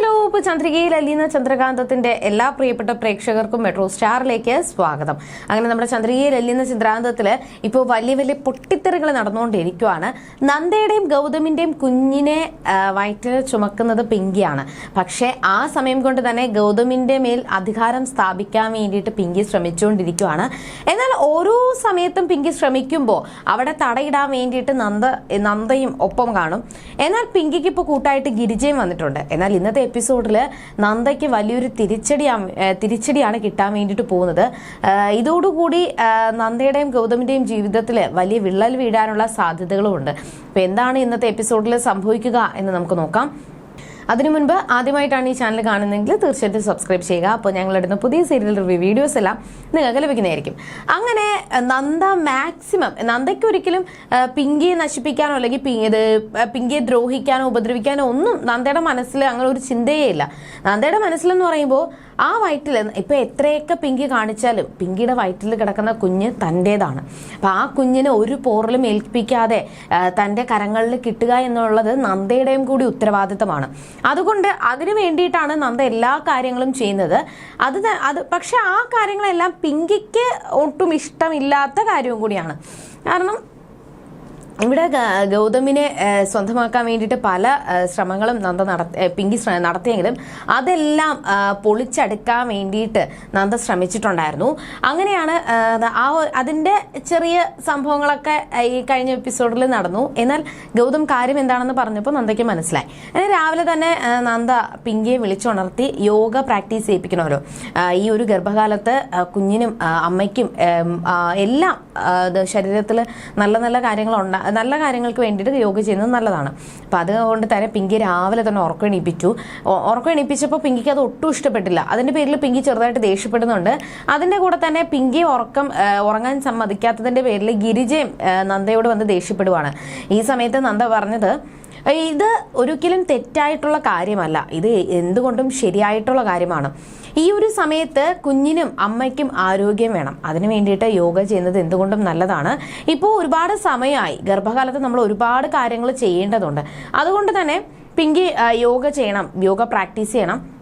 hallo. ഇപ്പോൾ ചന്ദ്രികയിൽ അലിയുന്ന ചന്ദ്രകാന്തത്തിന്റെ എല്ലാ പ്രിയപ്പെട്ട പ്രേക്ഷകർക്കും മെട്രോ സ്റ്റാറിലേക്ക് സ്വാഗതം. അങ്ങനെ നമ്മുടെ ചന്ദ്രികയിൽ അലിയുന്ന ചന്ദ്രാന്തത്തിൽ ഇപ്പോൾ വലിയ വലിയ പൊട്ടിത്തെറികൾ നടന്നുകൊണ്ടിരിക്കുവാണ്. നന്ദയുടെയും ഗൗതമിന്റെയും കുഞ്ഞിനെ വയറ്റിൽ ചുമക്കുന്നത് പിങ്കിയാണ്. പക്ഷേ ആ സമയം കൊണ്ട് തന്നെ ഗൗതമിന്റെ മേൽ അധികാരം സ്ഥാപിക്കാൻ വേണ്ടിയിട്ട് പിങ്കി ശ്രമിച്ചുകൊണ്ടിരിക്കുവാണ്. എന്നാൽ ഓരോ സമയത്തും പിങ്കി ശ്രമിക്കുമ്പോൾ അവിടെ തടയിടാൻ വേണ്ടിയിട്ട് നന്ദ നന്ദയും ഒപ്പം കാണും. എന്നാൽ പിങ്കിക്ക് ഇപ്പോൾ കൂട്ടായിട്ട് ഗിരിജയും വന്നിട്ടുണ്ട്. എന്നാൽ ഇന്നത്തെ എപ്പിസോഡിൽ നന്ദയ്ക്ക് വലിയൊരു തിരിച്ചടി തിരിച്ചടിയാണ് കിട്ടാൻ വേണ്ടിയിട്ട് പോകുന്നത്. ഇതോടുകൂടി നന്ദയുടെയും ഗൗതമിന്റെയും ജീവിതത്തിൽ വലിയ വിള്ളൽ വീഴാനുള്ള സാധ്യതകളുമുണ്ട്. അപ്പോൾ എന്താണ് ഇന്നത്തെ എപ്പിസോഡിൽ സംഭവിക്കുക എന്ന് നമുക്ക് നോക്കാം. അതിനു മുൻപ് ആദ്യമായിട്ടാണ് ഈ ചാനൽ കാണുന്നതെങ്കിൽ തീർച്ചയായിട്ടും സബ്സ്ക്രൈബ് ചെയ്യുക. അപ്പോൾ ഞങ്ങളിടുന്ന പുതിയ സീരിയൽ റിവ്യൂ വീഡിയോസ് എല്ലാം നിങ്ങൾക്ക് ലഭിക്കുന്നതായിരിക്കും. അങ്ങനെ നന്ദ മാക്സിമം നന്ദയ്ക്ക് ഒരിക്കലും പിങ്കിയെ നശിപ്പിക്കാനോ അല്ലെങ്കിൽ ഇത് പിങ്കിയെ ദ്രോഹിക്കാനോ ഉപദ്രവിക്കാനോ ഒന്നും നന്ദയുടെ മനസ്സിൽ അങ്ങനെ ഒരു ചിന്തയേ ഇല്ല. നന്ദയുടെ മനസ്സിലെന്ന് പറയുമ്പോൾ ആ വയറ്റിൽ ഇപ്പൊ എത്രയൊക്കെ പിങ്കി കാണിച്ചാലും പിങ്കിയുടെ വയറ്റിൽ കിടക്കുന്ന കുഞ്ഞ് തന്റെതാണ് അപ്പൊ ആ കുഞ്ഞിനെ ഒരു പോറലും ഏൽപ്പിക്കാതെ തന്റെ കരങ്ങളിൽ കിട്ടുക എന്നുള്ളത് നന്ദയുടെയും കൂടി ഉത്തരവാദിത്തമാണ്. അതുകൊണ്ട് അതിനു വേണ്ടിയിട്ടാണ് നന്ദ എല്ലാ കാര്യങ്ങളും ചെയ്യുന്നത്. അത് അത് പക്ഷെ ആ കാര്യങ്ങളെല്ലാം പിങ്കിക്ക് ഒട്ടും ഇഷ്ടമില്ലാത്ത കാര്യവും കൂടിയാണ്. കാരണം ഇവിടെ ഗൗതമിനെ സ്വന്തമാക്കാൻ വേണ്ടിയിട്ട് പല ശ്രമങ്ങളും നന്ദ നട പിങ്കി നടത്തിയെങ്കിലും അതെല്ലാം പൊളിച്ചടുക്കാൻ വേണ്ടിയിട്ട് നന്ദ ശ്രമിച്ചിട്ടുണ്ടായിരുന്നു. അങ്ങനെയാണ് ആ അതിന്റെ ചെറിയ സംഭവങ്ങളൊക്കെ ഈ കഴിഞ്ഞ എപ്പിസോഡിൽ നടന്നു. എന്നാൽ ഗൗതം കാര്യം എന്താണെന്ന് പറഞ്ഞപ്പോൾ നന്ദയ്ക്ക് മനസ്സിലായി. അങ്ങനെ രാവിലെ തന്നെ നന്ദ പിങ്കിയെ വിളിച്ചുണർത്തി യോഗ പ്രാക്ടീസ് ചെയ്യിപ്പിക്കണമല്ലോ. ഈ ഒരു ഗർഭകാലത്ത് കുഞ്ഞിനും അമ്മയ്ക്കും എല്ലാം ശരീരത്തിൽ നല്ല നല്ല കാര്യങ്ങൾ ഉണ്ടാ നല്ല കാര്യങ്ങൾക്ക് വേണ്ടിയിട്ട് യോഗ ചെയ്യുന്നത് നല്ലതാണ്. അപ്പോൾ അതുകൊണ്ട് തന്നെ പിങ്കി രാവിലെ തന്നെ ഉറക്കം എണീപ്പിച്ചു ഒ- ഉറക്കം എണീപ്പിച്ചപ്പോൾ പിങ്കിക്ക് അത് ഒട്ടും ഇഷ്ടപ്പെട്ടില്ല. അതിന്റെ പേരിൽ പിങ്കി ചെറുതായിട്ട് ദേഷ്യപ്പെടുന്നുണ്ട്. അതിന്റെ കൂടെ തന്നെ പിങ്കി ഉറക്കം ഉറങ്ങാൻ സമ്മതിക്കാത്തതിന്റെ പേരിൽ ഗിരിജയും നന്ദയോട് വന്ന് ദേഷ്യപ്പെടുവാണ്. ഈ സമയത്ത് നന്ദ പറഞ്ഞത് ഇത് ഒരിക്കലും തെറ്റായിട്ടുള്ള കാര്യമല്ല. ഇത് എന്തുകൊണ്ടും ശരിയായിട്ടുള്ള കാര്യമാണ്. ഈ ഒരു സമയത്ത് കുഞ്ഞിനും അമ്മയ്ക്കും ആരോഗ്യം വേണം. അതിനു വേണ്ടിയിട്ട് യോഗ ചെയ്യുന്നത് എന്തുകൊണ്ടും നല്ലതാണ്. ഇപ്പോൾ ഒരുപാട് സമയമായി. ഗർഭകാലത്ത് നമ്മൾ ഒരുപാട് കാര്യങ്ങൾ ചെയ്യേണ്ടതുണ്ട്. അതുകൊണ്ട് തന്നെ പിങ്കി യോഗ ചെയ്യണം. യോഗ പ്രാക്ടീസ് ചെയ്യണം.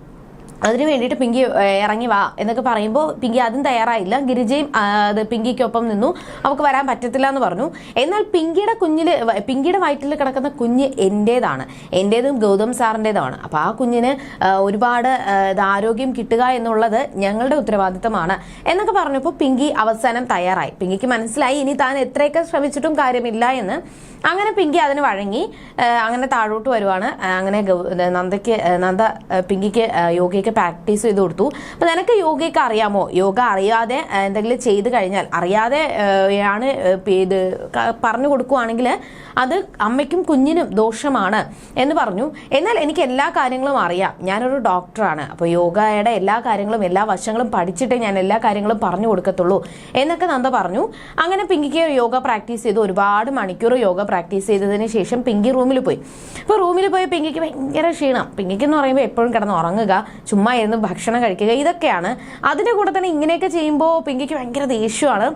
അതിന് വേണ്ടിയിട്ട് പിങ്കി ഇറങ്ങി വാ എന്നൊക്കെ പറയുമ്പോൾ പിങ്കി അതും തയ്യാറായില്ല. ഗിരിജയും അത് പിങ്കിക്കൊപ്പം നിന്നു. അവൾക്ക് വരാൻ പറ്റത്തില്ല എന്ന് പറഞ്ഞു. എന്നാൽ പിങ്കിയുടെ കുഞ്ഞിൽ പിങ്കിയുടെ വയറ്റിൽ കിടക്കുന്ന കുഞ്ഞ് എന്റേതാണ്. എന്റേതും ഗൗതം സാറിന്റെതാണ് അപ്പോൾ ആ കുഞ്ഞിന് ഒരുപാട് ആരോഗ്യം കിട്ടുക എന്നുള്ളത് ഞങ്ങളുടെ ഉത്തരവാദിത്തമാണ് എന്നൊക്കെ പറഞ്ഞപ്പോൾ പിങ്കി അവസാനം തയ്യാറായി. പിങ്കിക്ക് മനസ്സിലായി ഇനി താൻ എത്രയൊക്കെ ശ്രമിച്ചിട്ടും കാര്യമില്ല എന്ന്. അങ്ങനെ പിങ്കി അതിന് വഴങ്ങി അങ്ങനെ താഴോട്ട് വരുവാണ്. അങ്ങനെ നന്ദയ്ക്ക് നന്ദ പിങ്കിക്ക് യോഗയ്ക്ക് പ്രാക്ടീസ് ചെയ്ത് കൊടുത്തു. അപ്പം നിനക്ക് യോഗയ്ക്ക് അറിയാമോ? യോഗ അറിയാതെ എന്തെങ്കിലും ചെയ്ത് കഴിഞ്ഞാൽ അറിയാതെ ആണ് ഇത് പറഞ്ഞു കൊടുക്കുവാണെങ്കിൽ അത് അമ്മയ്ക്കും കുഞ്ഞിനും ദോഷമാണ് എന്ന് പറഞ്ഞു. എന്നാൽ എനിക്ക് എല്ലാ കാര്യങ്ങളും അറിയാം. ഞാനൊരു ഡോക്ടറാണ്. അപ്പോൾ യോഗയുടെ എല്ലാ കാര്യങ്ങളും എല്ലാ വശങ്ങളും പഠിച്ചിട്ടേ ഞാൻ എല്ലാ കാര്യങ്ങളും പറഞ്ഞു കൊടുക്കത്തുള്ളൂ എന്നൊക്കെ നന്ദ പറഞ്ഞു. അങ്ങനെ പിങ്കിക്ക് യോഗ പ്രാക്ടീസ് ചെയ്തു. ഒരുപാട് മണിക്കൂർ യോഗ പ്രാക്ടീസ് ചെയ്തതിന് ശേഷം പിങ്കി റൂമിൽ പോയി. അപ്പോൾ റൂമിൽ പോയി പിങ്കിക്ക് ഭയങ്കര ക്ഷീണം. പിങ്കിക്ക് എന്ന് പറയുമ്പോൾ എപ്പോഴും കിടന്ന് ഉറങ്ങുക ചുമ്മാ ഇരുന്ന് ഭക്ഷണം കഴിക്കുക ഇതൊക്കെയാണ്. അതിന്റെ കൂടെ തന്നെ ഇങ്ങനെയൊക്കെ ചെയ്യുമ്പോൾ പിങ്കിക്ക് ഭയങ്കര ദേഷ്യമാണ്.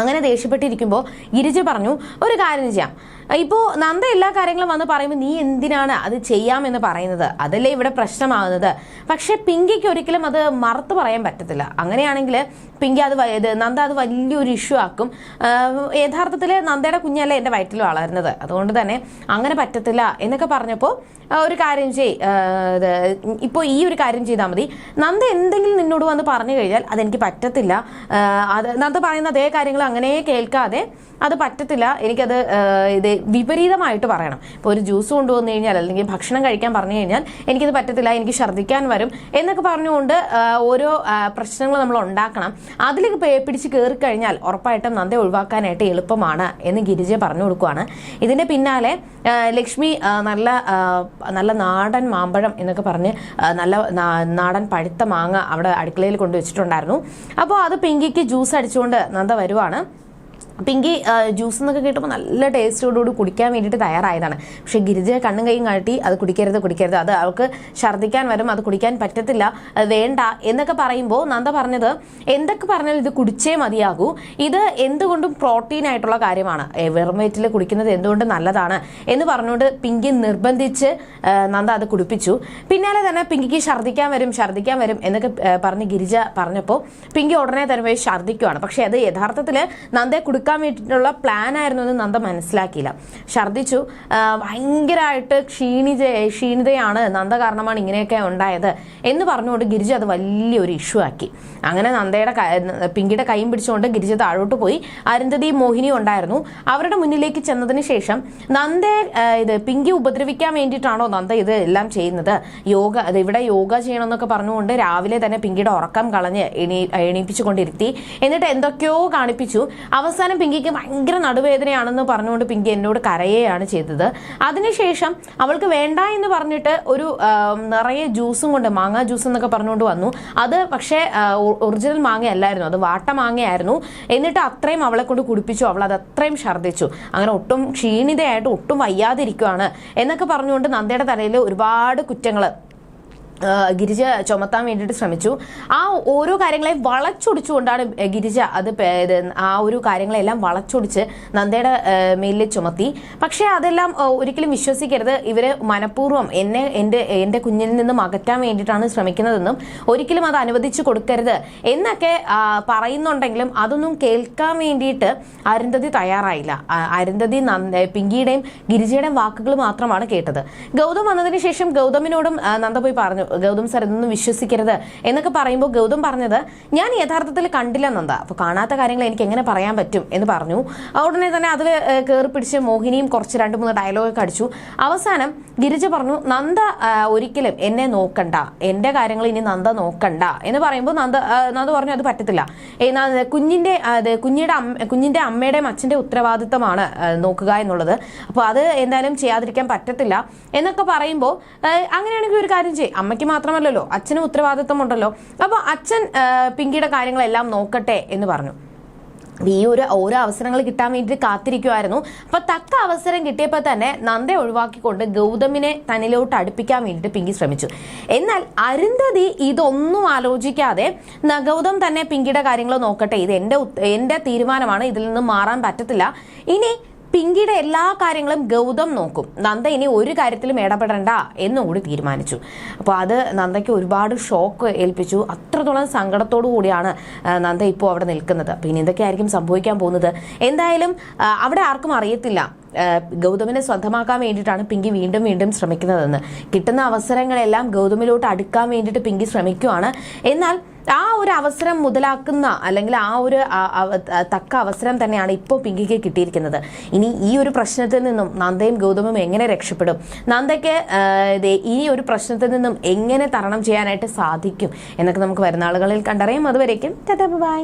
അങ്ങനെ ദേഷ്യപ്പെട്ടിരിക്കുമ്പോൾ ഗിരിജ പറഞ്ഞു ഒരു കാര്യം ചെയ്യാം. ഇപ്പോൾ നന്ദ എല്ലാ കാര്യങ്ങളും വന്ന് പറയുമ്പോൾ നീ എന്തിനാണ് അത് ചെയ്യാമെന്ന് പറയുന്നത്? അതല്ലേ ഇവിടെ പ്രശ്നമാകുന്നത്? പക്ഷേ പിങ്കിക്ക് ഒരിക്കലും അത് മറത്തു പറയാൻ പറ്റത്തില്ല. അങ്ങനെയാണെങ്കിൽ പിങ്കി അത് ഇത് നന്ദ അത് വലിയൊരു ഇഷ്യൂ ആക്കും. യഥാർത്ഥത്തിൽ നന്ദയുടെ കുഞ്ഞല്ല എന്റെ വയറ്റിൽ വളരുന്നത്. അതുകൊണ്ട് തന്നെ അങ്ങനെ പറ്റത്തില്ല എന്നൊക്കെ പറഞ്ഞപ്പോൾ ഒരു കാര്യം ചെയ് ഇപ്പോൾ ഈ ഒരു കാര്യം ചെയ്താൽ മതി. നന്ദ എന്തെങ്കിലും നിന്നോട് വന്ന് പറഞ്ഞു കഴിഞ്ഞാൽ അതെനിക്ക് പറ്റത്തില്ല. അത് നന്ദ പറയുന്ന അതേ കാര്യങ്ങൾ അങ്ങനെ കേൾക്കാതെ അത് പറ്റത്തില്ല. എനിക്കത് ഇത് വിപരീതമായിട്ട് പറയണം. ഇപ്പോൾ ഒരു ജ്യൂസ് കൊണ്ടുവന്നു കഴിഞ്ഞാൽ അല്ലെങ്കിൽ ഭക്ഷണം കഴിക്കാൻ പറഞ്ഞു കഴിഞ്ഞാൽ എനിക്കത് പറ്റത്തില്ല എനിക്ക് ഛർദ്ദിക്കാൻ വരും എന്നൊക്കെ പറഞ്ഞുകൊണ്ട് ഓരോ പ്രശ്നങ്ങൾ നമ്മൾ ഉണ്ടാക്കണം. അതിലേക്ക് പേ- പിടിച്ച് കയറി കഴിഞ്ഞാൽ ഉറപ്പായിട്ടും നന്ദ ഒഴിവാക്കാനായിട്ട് എളുപ്പമാണ് എന്ന് ഗിരിജ പറഞ്ഞു കൊടുക്കുവാണ്. ഇതിന്റെ പിന്നാലെ ലക്ഷ്മി നല്ല നല്ല നാടൻ മാമ്പഴം എന്നൊക്കെ പറഞ്ഞ് നല്ല നാടൻ പഴുത്ത മാങ്ങ അവിടെ അടുക്കളയിൽ കൊണ്ടുവച്ചിട്ടുണ്ടായിരുന്നു അപ്പോൾ അത് പിങ്കിക്ക് ജ്യൂസ് അടിച്ചുകൊണ്ട് നന്ദ വരുവാണ്. né? പിങ്കി ജ്യൂസ് എന്നൊക്കെ കേട്ടപ്പോൾ നല്ല ടേസ്റ്റോടുകൂടി കുടിക്കാൻ വേണ്ടിയിട്ട് തയ്യാറായതാണ്. പക്ഷേ ഗിരിജ കണ്ണും കൈയും കാട്ടി അത് കുടിക്കരുത് കുടിക്കരുത്. അത് അവൾക്ക് ഛർദ്ദിക്കാൻ വരും അത് കുടിക്കാൻ പറ്റത്തില്ല വേണ്ട എന്നൊക്കെ പറയുമ്പോൾ നന്ദ പറഞ്ഞത് എന്തൊക്കെ പറഞ്ഞാലും ഇത് കുടിച്ചേ മതിയാകൂ. ഇത് എന്തുകൊണ്ടും പ്രോട്ടീൻ ആയിട്ടുള്ള കാര്യമാണ്. വെറും വയറ്റിൽ കുടിക്കുന്നത് എന്തുകൊണ്ട് നല്ലതാണ്? എന്ന് പറഞ്ഞുകൊണ്ട് പിങ്കി നിർബന്ധിച്ച് നന്ദ അത് കുടിപ്പിച്ചു. പിന്നാലെ തന്നെ പിങ്കിക്ക് ഛർദ്ദിക്കാൻ വരും ഛർദ്ദിക്കാൻ വരും എന്നൊക്കെ പറഞ്ഞ് ഗിരിജ പറഞ്ഞപ്പോൾ പിങ്കി ഉടനെ തന്നെ പോയി ഛർദ്ദിക്കുവാണ്. പക്ഷേ അത് യഥാർത്ഥത്തിൽ നന്ദയെ കൊടുക്കാൻ വേണ്ടിയിട്ടുള്ള പ്ലാൻ ആയിരുന്നു എന്ന് നന്ദ മനസ്സിലാക്കിയില്ല. ഛർദ്ദിച്ചു ഭയങ്കരമായിട്ട് ക്ഷീണിത ക്ഷീണിതയാണ്. നന്ദ കാരണമാണ് ഇങ്ങനെയൊക്കെ ഉണ്ടായത്. എന്ന് പറഞ്ഞുകൊണ്ട് ഗിരിജ അത് വലിയൊരു ഇഷ്യൂ ആക്കി. അങ്ങനെ നന്ദയുടെ പിങ്കിയുടെ കൈയും പിടിച്ചുകൊണ്ട് ഗിരിജ താഴോട്ട് പോയി. അരുന്ധതി മോഹിനി ഉണ്ടായിരുന്നു. അവരുടെ മുന്നിലേക്ക് ചെന്നതിന് ശേഷം നന്ദയെ ആ, ഇത് പിങ്കി ഉപദ്രവിക്കാൻ വേണ്ടിയിട്ടാണോ നന്ദ ഇത് എല്ലാം ചെയ്യുന്നത്? യോഗ ഇവിടെ യോഗ ചെയ്യണമെന്നൊക്കെ പറഞ്ഞുകൊണ്ട് രാവിലെ തന്നെ പിങ്കിയുടെ ഉറക്കം കളഞ്ഞ് എണീ എണീപ്പിച്ചുകൊണ്ടിരുത്തി. എന്നിട്ട് എന്തൊക്കെയോ കാണിപ്പിച്ചു. അവസാനം പിങ്കിക്ക് ഭയങ്കര നടുവേദനയാണെന്ന് പറഞ്ഞുകൊണ്ട് പിങ്കി എന്നോട് കരയുകയാണ് ചെയ്തത്. അതിനുശേഷം അവൾക്ക് വേണ്ട എന്ന് പറഞ്ഞിട്ട് ഒരു നിറയെ ജ്യൂസും കൊണ്ട് മാങ്ങ ജ്യൂസ് എന്നൊക്കെ പറഞ്ഞുകൊണ്ട് വന്നു. അത് പക്ഷേ ഒറിജിനൽ മാങ്ങ അല്ലായിരുന്നു അത് വാട്ട മാങ്ങയായിരുന്നു. എന്നിട്ട് അത്രയും അവളെ കൊണ്ട് കുടിപ്പിച്ചു. അവൾ അത് അത്രയും ഛർദ്ദിച്ചു. അങ്ങനെ ഒട്ടും ക്ഷീണിതയായിട്ട് ഒട്ടും വയ്യാതിരിക്കുവാണ് എന്നൊക്കെ പറഞ്ഞുകൊണ്ട് നന്ദയുടെ തലയിൽ ഒരുപാട് കുറ്റങ്ങൾ ഗിരിജ ചുമത്താൻ വേണ്ടിയിട്ട് ശ്രമിച്ചു. ആ ഓരോ കാര്യങ്ങളെ വളച്ചൊടിച്ചുകൊണ്ടാണ് ഗിരിജ അത് ആ ഒരു കാര്യങ്ങളെല്ലാം വളച്ചൊടിച്ച് നന്ദയുടെ മേലിൽ ചുമത്തി. പക്ഷേ അതെല്ലാം ഒരിക്കലും വിശ്വസിക്കരുത്. ഇവർ മനഃപൂർവം എന്നെ എന്റെ എന്റെ കുഞ്ഞിൽ നിന്നും അകറ്റാൻ വേണ്ടിയിട്ടാണ് ശ്രമിക്കുന്നതെന്നും ഒരിക്കലും അത് അനുവദിച്ചു കൊടുക്കരുത് എന്നൊക്കെ പറയുന്നുണ്ടെങ്കിലും അതൊന്നും കേൾക്കാൻ വേണ്ടിയിട്ട് അരുന്ധതി തയ്യാറായില്ല. അരുന്ധതി നന്ദ പിങ്കിയുടെയും ഗിരിജയുടെയും വാക്കുകൾ മാത്രമാണ് കേട്ടത്. ഗൗതം വന്നതിന് ശേഷം ഗൗതമിനോടും നന്ദ പോയി പറഞ്ഞു. ഗൗതം സാർ ഇതൊന്നും വിശ്വസിക്കരുത് എന്നൊക്കെ പറയുമ്പോൾ ഗൗതം പറഞ്ഞത് ഞാൻ യഥാർത്ഥത്തിൽ കണ്ടില്ല നന്ദ. അപ്പോൾ കാണാത്ത കാര്യങ്ങൾ എനിക്ക് എങ്ങനെ പറയാൻ പറ്റും? എന്ന് പറഞ്ഞു. ഉടനെ തന്നെ അതിൽ കയറി പിടിച്ച് മോഹിനിയും കുറച്ച് രണ്ട് മൂന്ന് ഡയലോഗൊക്കെ അടിച്ചു. അവസാനം ഗിരിജ പറഞ്ഞു നന്ദ ഒരിക്കലും എന്നെ നോക്കണ്ട. എന്റെ കാര്യങ്ങൾ ഇനി നന്ദ നോക്കണ്ട. എന്ന് പറയുമ്പോൾ നന്ദ നന്ദ പറഞ്ഞു അത് പറ്റത്തില്ല. അത് കുഞ്ഞിയുടെ കുഞ്ഞിന്റെ അമ്മയുടെയും അച്ഛന്റെ ഉത്തരവാദിത്തമാണ് നോക്കുക എന്നുള്ളത്. അപ്പോൾ അത് എന്തായാലും ചെയ്യാതിരിക്കാൻ പറ്റത്തില്ല. എന്നൊക്കെ പറയുമ്പോൾ അങ്ങനെയാണെങ്കിൽ ഒരു കാര്യം ചെയ്യും. അമ്മയ്ക്ക് മാത്രമല്ലല്ലോ അച്ഛനും ഉത്തരവാദിത്തമുണ്ടല്ലോ അപ്പോൾ അച്ഛൻ പിങ്കിയുടെ കാര്യങ്ങളെല്ലാം നോക്കട്ടെ എന്ന് പറഞ്ഞു. ഈ ഒരു ഓരോ അവസരങ്ങൾ കിട്ടാൻ വേണ്ടി കാത്തിരിക്കുമായിരുന്നു അപ്പൊ തക്ക അവസരം കിട്ടിയപ്പോൾ തന്നെ നന്ദ ഒഴിവാക്കിക്കൊണ്ട് ഗൗതമിനെ തന്നിലോട്ട് അടുപ്പിക്കാൻ വേണ്ടിയിട്ട് പിങ്കി ശ്രമിച്ചു. എന്നാൽ അരുന്ധതി ഇതൊന്നും ആലോചിക്കാതെ ഗൗതം തന്നെ പിങ്കിയുടെ കാര്യങ്ങൾ നോക്കട്ടെ. ഇത് എന്റെ എന്റെ തീരുമാനമാണ്. ഇതിൽ നിന്ന് മാറാൻ പറ്റത്തില്ല. ഇനി പിങ്കിയുടെ എല്ലാ കാര്യങ്ങളും ഗൗതം നോക്കും. നന്ദ ഇനി ഒരു കാര്യത്തിലും ഇടപെടണ്ട എന്നും കൂടി തീരുമാനിച്ചു. അപ്പോൾ അത് നന്ദയ്ക്ക് ഒരുപാട് ഷോക്ക് ഏൽപ്പിച്ചു. അത്രത്തോളം സങ്കടത്തോടു കൂടിയാണ് നന്ദ ഇപ്പോൾ അവിടെ നിൽക്കുന്നത്. പിന്നെ എന്തൊക്കെയായിരിക്കും സംഭവിക്കാൻ പോകുന്നത്? എന്തായാലും അവിടെ ആർക്കും അറിയത്തില്ല. ഗൗതമിനെ സ്വന്തമാക്കാൻ വേണ്ടിയിട്ടാണ് പിങ്കി വീണ്ടും വീണ്ടും ശ്രമിക്കുന്നതെന്ന്. കിട്ടുന്ന അവസരങ്ങളെല്ലാം ഗൗതമിലോട്ട് അടുക്കാൻ വേണ്ടിയിട്ട് പിങ്കി ശ്രമിക്കുവാണ്. എന്നാൽ ആ ഒരു അവസരം മുതലാക്കുന്ന അല്ലെങ്കിൽ ആ ഒരു തക്ക അവസരം തന്നെയാണ് ഇപ്പോൾ പിങ്കിക്ക് കിട്ടിയിരിക്കുന്നത്. ഇനി ഈ ഒരു പ്രശ്നത്തിൽ നിന്നും നന്ദയും ഗൗതമും എങ്ങനെ രക്ഷപ്പെടും? നന്ദയ്ക്ക് ഈ ഒരു പ്രശ്നത്തിൽ നിന്നും എങ്ങനെ തരണം ചെയ്യാനായിട്ട് സാധിക്കും എന്നൊക്കെ നമുക്ക് വരുന്ന ആളുകളിൽ കണ്ടറിയാം. അതുവരേക്കും ബൈ.